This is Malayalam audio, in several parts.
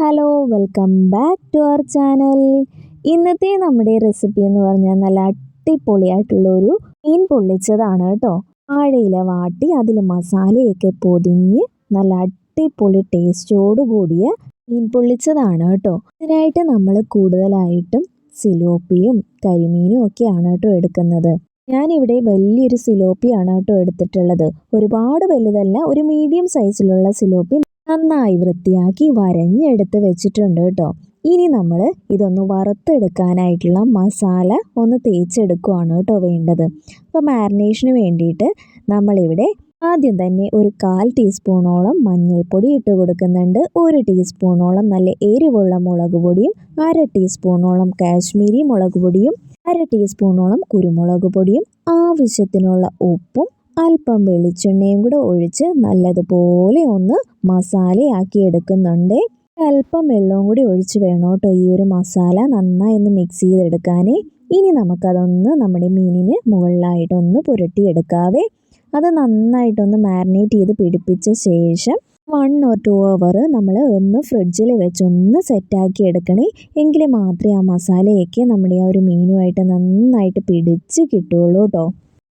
Hello welcome back to our channel. ഇന്നത്തെ നമ്മുടെ റെസിപ്പി എന്ന് പറഞ്ഞാൽ നല്ല അടിപൊളിയായിട്ടുള്ള ഒരു മീൻ പൊള്ളിച്ചതാണ് കേട്ടോ. വാഴയില വാട്ടി അതിൽ മസാലയൊക്കെ പൊതിഞ്ഞ് നല്ല അടിപൊളി ടേസ്റ്റോട് കൂടിയ മീൻ പൊള്ളിച്ചതാണ് കേട്ടോ. ഇതിനായിട്ട് നമ്മൾ കൂടുതലായിട്ടും സിലോപ്പിയും കരിമീനും ഒക്കെയാണ് കേട്ടോ എടുക്കുന്നത്. ഞാനിവിടെ വലിയൊരു സിലോപ്പിയാണ് കേട്ടോ എടുത്തിട്ടുള്ളത്. ഒരുപാട് വലുതല്ല ഒരു മീഡിയം സൈസിലുള്ള സിലോപ്പി നന്നായി വൃത്തിയാക്കി വരഞ്ഞെടുത്ത് വെച്ചിട്ടുണ്ട് കേട്ടോ. ഇനി നമ്മൾ ഇതൊന്ന് വറുത്തെടുക്കാനായിട്ടുള്ള മസാല ഒന്ന് തേച്ചെടുക്കുവാണ് കേട്ടോ വേണ്ടത്. അപ്പോൾ മാരിനേഷന് വേണ്ടിയിട്ട് നമ്മളിവിടെ ആദ്യം തന്നെ ഒരു കാൽ ടീസ്പൂണോളം മഞ്ഞൾപ്പൊടി ഇട്ട് കൊടുക്കുന്നുണ്ട്. ഒരു ടീസ്പൂണോളം നല്ല എരിവുള്ള മുളക് പൊടിയും അര ടീസ്പൂണോളം കാശ്മീരി മുളക് പൊടിയും അര ടീസ്പൂണോളം കുരുമുളക് പൊടിയും ആവശ്യത്തിനുള്ള ഉപ്പും അല്പം വെളിച്ചെണ്ണയും കൂടെ ഒഴിച്ച് നല്ലതുപോലെ ഒന്ന് മസാലയാക്കി എടുക്കുന്നുണ്ട്. അല്പം വെള്ളവും കൂടി ഒഴിച്ച് വേണം കേട്ടോ ഈ ഒരു മസാല നന്നായി ഒന്ന് മിക്സ് ചെയ്തെടുക്കാനേ. ഇനി നമുക്കതൊന്ന് നമ്മുടെ മീനിന് മുകളിലായിട്ടൊന്ന് പുരട്ടിയെടുക്കാവേ. അത് നന്നായിട്ടൊന്ന് മാരിനേറ്റ് ചെയ്ത് പിടിപ്പിച്ച ശേഷം വൺ ഓർ ടു അവർ നമ്മൾ ഒന്ന് ഫ്രിഡ്ജിൽ വെച്ചൊന്ന് സെറ്റാക്കി എടുക്കണേ. എങ്കിൽ മാത്രമേ ആ മസാലയൊക്കെ നമ്മുടെ ആ ഒരു മീനുമായിട്ട് നന്നായിട്ട് പിടിച്ച് കിട്ടുള്ളൂ കേട്ടോ.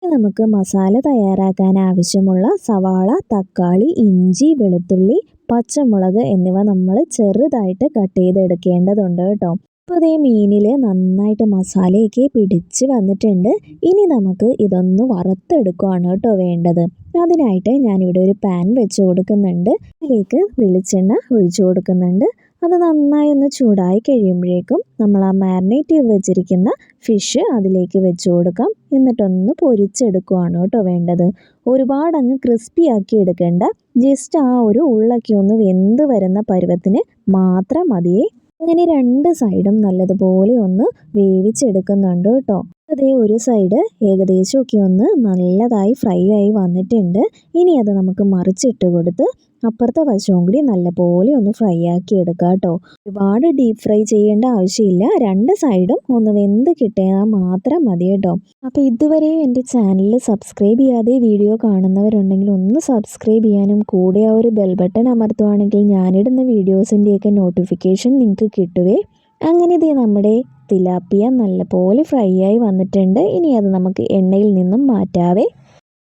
നമുക്ക് മസാല തയ്യാറാക്കാൻ ആവശ്യമുള്ള സവാള തക്കാളി ഇഞ്ചി വെളുത്തുള്ളി പച്ചമുളക് എന്നിവ നമ്മൾ ചെറുതായിട്ട് കട്ട് ചെയ്തെടുക്കേണ്ടതുണ്ട് കേട്ടോ. അപ്പോൾ അതേ മീനിൽ നന്നായിട്ട് മസാലയൊക്കെ പിടിച്ച് വന്നിട്ടുണ്ട്. ഇനി നമുക്ക് ഇതൊന്ന് വറുത്തെടുക്കുകയാണ് കേട്ടോ വേണ്ടത്. അതിനായിട്ട് ഞാനിവിടെ ഒരു പാൻ വെച്ച് കൊടുക്കുന്നുണ്ട്. അതിലേക്ക് വെളിച്ചെണ്ണ ഒഴിച്ചു കൊടുക്കുന്നുണ്ട്. അത് നന്നായി ഒന്ന് ചൂടായി കഴിയുമ്പോഴേക്കും നമ്മൾ ആ മാരിനേറ്റ് ചെയ്ത് വെച്ചിരിക്കുന്ന ഫിഷ് അതിലേക്ക് വെച്ച് കൊടുക്കാം. എന്നിട്ടൊന്ന് പൊരിച്ചെടുക്കുവാണ് കേട്ടോ വേണ്ടത്. ഒരുപാട് അങ്ങ് ക്രിസ്പി ആക്കി എടുക്കേണ്ട. ജസ്റ്റ് ആ ഒരു ഉള്ളൊക്കെ ഒന്ന് വെന്ത് വരുന്ന പരുവത്തിന് മാത്രം മതിയേ. അങ്ങനെ രണ്ട് സൈഡും നല്ലതുപോലെ ഒന്ന് വേവിച്ചെടുക്കുന്നുണ്ട് കേട്ടോ. അതേ ഒരു സൈഡ് ഏകദേശമൊക്കെ ഒന്ന് നല്ലതായി ഫ്രൈ ആയി വന്നിട്ടുണ്ട്. ഇനി അത് നമുക്ക് മറിച്ചിട്ട് കൊടുത്ത് അപ്പുറത്തെ വശവും കൂടി നല്ലപോലെ ഒന്ന് ഫ്രൈ ആക്കി എടുക്കുക കേട്ടോ ഒരുപാട് ഡീപ്പ് ഫ്രൈ ചെയ്യേണ്ട ആവശ്യമില്ല. രണ്ട് സൈഡും ഒന്ന് വെന്ത് കിട്ടിയാൽ മാത്രം മതി കേട്ടോ അപ്പോൾ ഇതുവരെയും എന്റെ ചാനൽ സബ്സ്ക്രൈബ് ചെയ്യാതെ വീഡിയോ കാണുന്നവരുണ്ടെങ്കിൽ ഒന്ന് സബ്സ്ക്രൈബ് ചെയ്യാനും കൂടെ ആ ഒരു ബെൽ ബട്ടൺ അമർത്തുവാണെങ്കിൽ ഞാനിടുന്ന വീഡിയോസിന്റെയൊക്കെ നോട്ടിഫിക്കേഷൻ നിങ്ങൾക്ക് കിട്ടുവേ. അങ്ങനെ ഇതേ നമ്മുടെ തിലാപ്പിയ നല്ലപോലെ ഫ്രൈ ആയി വന്നിട്ടുണ്ട്. ഇനി അത് നമുക്ക് എണ്ണയിൽ നിന്നും മാറ്റാവേ.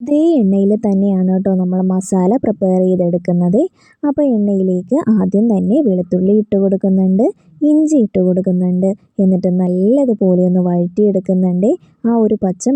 ഇതേ എണ്ണയിൽ തന്നെയാണ് കേട്ടോ നമ്മൾ മസാല പ്രിപ്പയർ ചെയ്തെടുക്കുന്നത്. അപ്പോൾ എണ്ണയിലേക്ക് ആദ്യം തന്നെ വെളുത്തുള്ളി ഇട്ട് കൊടുക്കുന്നുണ്ട് ഇഞ്ചി ഇട്ട് കൊടുക്കുന്നുണ്ട്. എന്നിട്ട് നല്ലതുപോലെ ഒന്ന് വഴറ്റിയെടുക്കുന്നുണ്ട്. ആ ഒരു പച്ച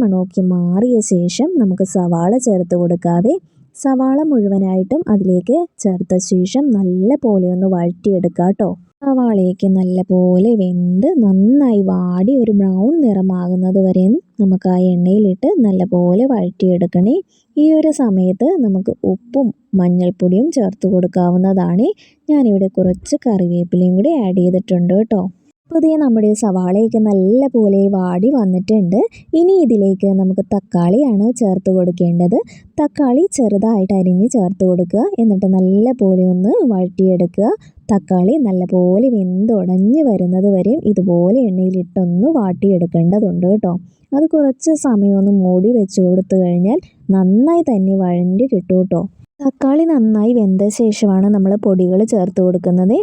മാറിയ ശേഷം നമുക്ക് സവാള ചേർത്ത് കൊടുക്കാവേ. സവാള മുഴുവനായിട്ടും അതിലേക്ക് ചേർത്ത ശേഷം നല്ല പോലെ ഒന്ന് വഴറ്റിയെടുക്കാം കേട്ടോ. സവാളയൊക്കെ നല്ലപോലെ വെന്ത് നന്നായി വാടി ഒരു ബ്രൗൺ നിറമാകുന്നത് വരെ നമുക്ക് ആ എണ്ണയിലിട്ട് നല്ലപോലെ വഴറ്റിയെടുക്കണേ. ഈ ഒരു സമയത്ത് നമുക്ക് ഉപ്പും മഞ്ഞൾപ്പൊടിയും ചേർത്ത് കൊടുക്കാവുന്നതാണ്. ഞാനിവിടെ കുറച്ച് കറിവേപ്പിലയും കൂടി ആഡ് ചെയ്തിട്ടുണ്ട് കേട്ടോ. പുതിയ നമ്മുടെ സവാളയൊക്കെ നല്ല പോലെ വാടി വന്നിട്ടുണ്ട്. ഇനി ഇതിലേക്ക് നമുക്ക് തക്കാളിയാണ് ചേർത്ത് കൊടുക്കേണ്ടത്. തക്കാളി ചെറുതായിട്ട് അരിഞ്ഞ് ചേർത്ത് കൊടുക്കുക. എന്നിട്ട് നല്ല പോലെ ഒന്ന് വഴറ്റിയെടുക്കുക. തക്കാളി നല്ലപോലെ വെന്തുടഞ്ഞ് വരുന്നത് വരെയും ഇതുപോലെ എണ്ണയിലിട്ടൊന്ന് വാട്ടിയെടുക്കേണ്ടതുണ്ട് കേട്ടോ. അത് കുറച്ച് സമയം ഒന്ന് മൂടി വെച്ച് കൊടുത്തു കഴിഞ്ഞാൽ നന്നായി തന്നെ വഴണ്ടി കിട്ടും കേട്ടോ. തക്കാളി നന്നായി വെന്ത ശേഷമാണ് നമ്മൾ പൊടികൾ ചേർത്ത് കൊടുക്കുന്നത്.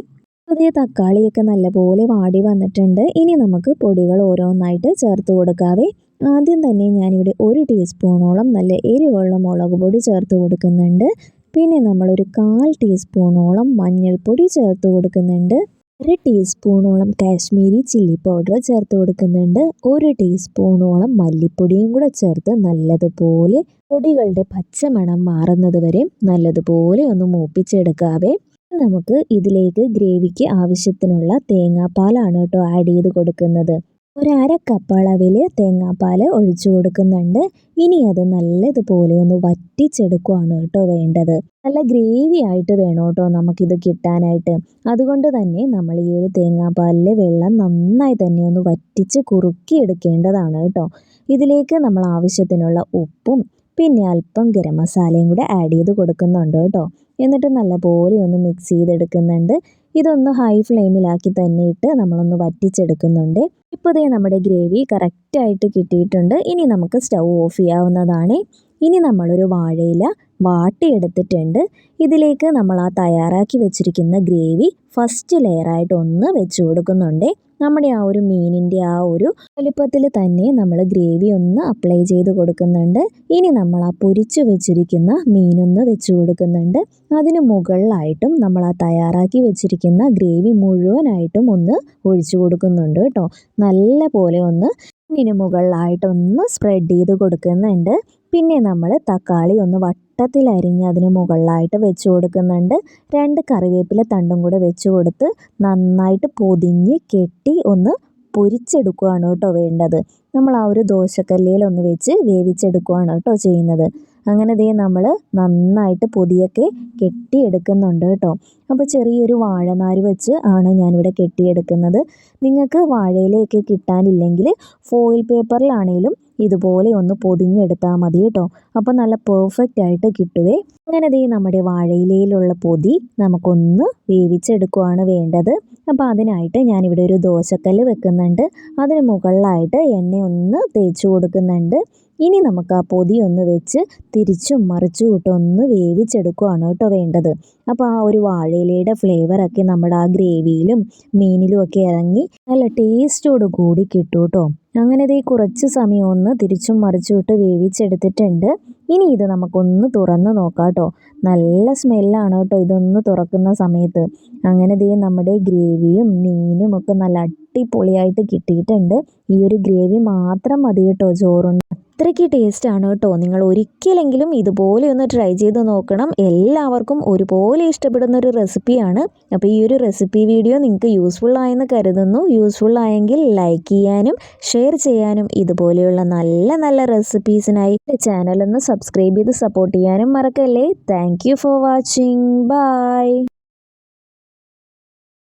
പുതിയ തക്കാളിയൊക്കെ നല്ലപോലെ വാടി വന്നിട്ടുണ്ട്. ഇനി നമുക്ക് പൊടികൾ ഓരോന്നായിട്ട് ചേർത്ത് കൊടുക്കാവേ. ആദ്യം തന്നെ ഞാനിവിടെ ഒരു ടീസ്പൂണോളം നല്ല എരിവുള്ള മുളക് പൊടി ചേർത്ത് കൊടുക്കുന്നുണ്ട്. പിന്നെ നമ്മളൊരു കാൽ ടീസ്പൂണോളം മഞ്ഞൾപ്പൊടി ചേർത്ത് കൊടുക്കുന്നുണ്ട്. ഒരു ടീസ്പൂണോളം കാശ്മീരി ചില്ലി പൗഡർ ചേർത്ത് കൊടുക്കുന്നുണ്ട്. ഒരു ടീസ്പൂണോളം മല്ലിപ്പൊടിയും കൂടെ ചേർത്ത് നല്ലതുപോലെ പൊടികളുടെ പച്ചമണം മാറുന്നത് വരെ നല്ലതുപോലെ ഒന്ന് മൂപ്പിച്ചെടുക്കാവേ. നമുക്ക് ഇതിലേക്ക് ഗ്രേവിക്ക് ആവശ്യത്തിനുള്ള തേങ്ങാപ്പാലാണ് കേട്ടോ ആഡ് ചെയ്ത് കൊടുക്കുന്നത്. ഒരു അര കപ്പ് അളവിൽ തേങ്ങാപ്പാൽ ഒഴിച്ചു കൊടുക്കുന്നുണ്ട്. ഇനി അത് നല്ലതുപോലെ ഒന്ന് വറ്റിച്ചെടുക്കുകയാണ് കേട്ടോ വേണ്ടത്. നല്ല ഗ്രേവി ആയിട്ട് വേണം കേട്ടോ നമുക്കിത് കിട്ടാനായിട്ട്. അതുകൊണ്ട് തന്നെ നമ്മൾ ഈ ഒരു തേങ്ങാപ്പാലിലെ വെള്ളം നന്നായി തന്നെ ഒന്ന് വറ്റിച്ച് കുറുക്കി എടുക്കേണ്ടതാണ് കേട്ടോ. ഇതിലേക്ക് നമ്മൾ ആവശ്യത്തിനുള്ള ഉപ്പും പിന്നെ അല്പം ഗരം മസാലയും കൂടെ ആഡ് ചെയ്ത് കൊടുക്കുന്നുണ്ട് കേട്ടോ. എന്നിട്ട് നല്ലപോലെ ഒന്ന് മിക്സ് ചെയ്തെടുക്കുന്നുണ്ട്. ഇതൊന്ന് ഹൈ ഫ്ലെയിമിലാക്കി തന്നെ ഇട്ട് നമ്മളൊന്ന് വറ്റിച്ചെടുക്കുന്നുണ്ട്. ഇപ്പോൾ ദേ നമ്മുടെ ഗ്രേവി കറക്റ്റായിട്ട് കിട്ടിയിട്ടുണ്ട്. ഇനി നമുക്ക് സ്റ്റൗ ഓഫ് ചെയ്യാവുന്നതാണ്. ഇനി നമ്മളൊരു വാഴയില വാട്ടിയെടുത്തിട്ടുണ്ട്. ഇതിലേക്ക് നമ്മൾ ആ തയ്യാറാക്കി വെച്ചിരിക്കുന്ന ഗ്രേവി ഫസ്റ്റ് ലെയറായിട്ട് ഒന്ന് വെച്ച് കൊടുക്കുന്നുണ്ട്. നമ്മുടെ ആ ഒരു മീനിന്റെ ആ ഒരു വലുപ്പത്തിൽ തന്നെ നമ്മൾ ഗ്രേവി ഒന്ന് അപ്ലൈ ചെയ്ത് കൊടുക്കുന്നുണ്ട്. ഇനി നമ്മൾ ആ പൊരിച്ചു വെച്ചിരിക്കുന്ന മീനൊന്ന് വെച്ച് കൊടുക്കുന്നുണ്ട്. അതിന് മുകളിലായിട്ടും നമ്മൾ ആ തയ്യാറാക്കി വെച്ചിരിക്കുന്ന ഗ്രേവി മുഴുവനായിട്ടും ഒന്ന് ഒഴിച്ചു കൊടുക്കുന്നുണ്ട് കേട്ടോ. നല്ല പോലെ ഒന്ന് മീനിന് മുകളിലായിട്ടൊന്ന് സ്പ്രെഡ് ചെയ്ത് കൊടുക്കുന്നുണ്ട്. പിന്നെ നമ്മൾ തക്കാളി ഒന്ന് വട്ടത്തിൽ അരിഞ്ഞ് അതിന് മുകളിലായിട്ട് വെച്ച് കൊടുക്കുന്നുണ്ട്. രണ്ട് കറിവേപ്പില തണ്ടും കൂടെ വെച്ച് കൊടുത്ത് നന്നായിട്ട് പൊതിഞ്ഞ് കെട്ടി ഒന്ന് പൊരിച്ചെടുക്കുകയാണ് കേട്ടോ വേണ്ടത്. നമ്മൾ ആ ഒരു ദോശക്കല്ലിയിൽ ഒന്ന് വെച്ച് വേവിച്ചെടുക്കുകയാണ് കേട്ടോ ചെയ്യുന്നത്. അങ്ങനെ ദേ നമ്മൾ നന്നായിട്ട് പൊതിയൊക്കെ കെട്ടിയെടുക്കുന്നുണ്ട് കേട്ടോ. അപ്പോൾ ചെറിയൊരു വാഴനാര് വെച്ച് ആണ് ഞാനിവിടെ കെട്ടിയെടുക്കുന്നത്. നിങ്ങൾക്ക് വാഴയിലയൊക്കെ കിട്ടാനില്ലെങ്കിൽ ഫോയിൽ പേപ്പറിലാണേലും ഇതുപോലെ ഒന്ന് പൊതിഞ്ഞെടുത്താൽ മതി കേട്ടോ. അപ്പോൾ നല്ല പെർഫെക്റ്റ് ആയിട്ട് കിട്ടുവേ. അങ്ങനെ ദേ നമ്മുടെ വാഴയിലയിലുള്ള പൊതി നമുക്കൊന്ന് വേവിച്ചെടുക്കുകയാണ് വേണ്ടത്. അപ്പോൾ അതിനായിട്ട് ഞാനിവിടെ ഒരു ദോശക്കല്ല് വെക്കുന്നുണ്ട്. അതിന് മുകളിലായിട്ട് എണ്ണ ഒന്ന് തേച്ച് കൊടുക്കുന്നുണ്ട്. ഇനി നമുക്ക് ആ പൊതി ഒന്ന് വെച്ച് തിരിച്ചും മറിച്ചും ഇട്ട് ഒന്ന് വേവിച്ചെടുക്കുകയാണ് കേട്ടോ വേണ്ടത്. അപ്പോൾ ആ ഒരു വാഴയിലയുടെ ഫ്ലേവറൊക്കെ നമ്മുടെ ആ ഗ്രേവിയിലും മീനിലും ഒക്കെ ഇറങ്ങി നല്ല ടേസ്റ്റോട് കൂടി കിട്ടും കേട്ടോ അങ്ങനെ ദേ കുറച്ച് സമയം ഒന്ന് തിരിച്ചും മറിച്ചും ഇട്ട് വേവിച്ചെടുത്തിട്ടുണ്ട്. ഇനി ഇത് നമുക്കൊന്ന് തുറന്ന് നോക്കാം കേട്ടോ നല്ല സ്മെല്ലാണ് കേട്ടോ ഇതൊന്ന് തുറക്കുന്ന സമയത്ത്. അങ്ങനെ ദേ നമ്മുടെ ഗ്രേവിയും മീനും ഒക്കെ നല്ല അടിപൊളിയായിട്ട് കിട്ടിയിട്ടുണ്ട്. ഈ ഒരു ഗ്രേവി മാത്രം മതി കേട്ടോ ചോറുണ്ട് അത്രയ്ക്ക് ടേസ്റ്റാണ് കേട്ടോ. നിങ്ങൾ ഒരിക്കലെങ്കിലും ഇതുപോലെ ഒന്ന് ട്രൈ ചെയ്ത് നോക്കണം. എല്ലാവർക്കും ഒരുപോലെ ഇഷ്ടപ്പെടുന്ന ഒരു റെസിപ്പിയാണ് അപ്പോൾ ഈ ഒരു റെസിപ്പി വീഡിയോ നിങ്ങൾക്ക് യൂസ്ഫുൾ ആയെന്ന് കരുതുന്നു. യൂസ്ഫുൾ ആയെങ്കിൽ ലൈക്ക് ചെയ്യാനും ഷെയർ ചെയ്യാനും ഇതുപോലെയുള്ള നല്ല നല്ല റെസിപ്പീസിനായി ഒന്ന് സബ്സ്ക്രൈബ് ചെയ്ത് സപ്പോർട്ട് ചെയ്യാനും മറക്കല്ലേ. Thank for watching bye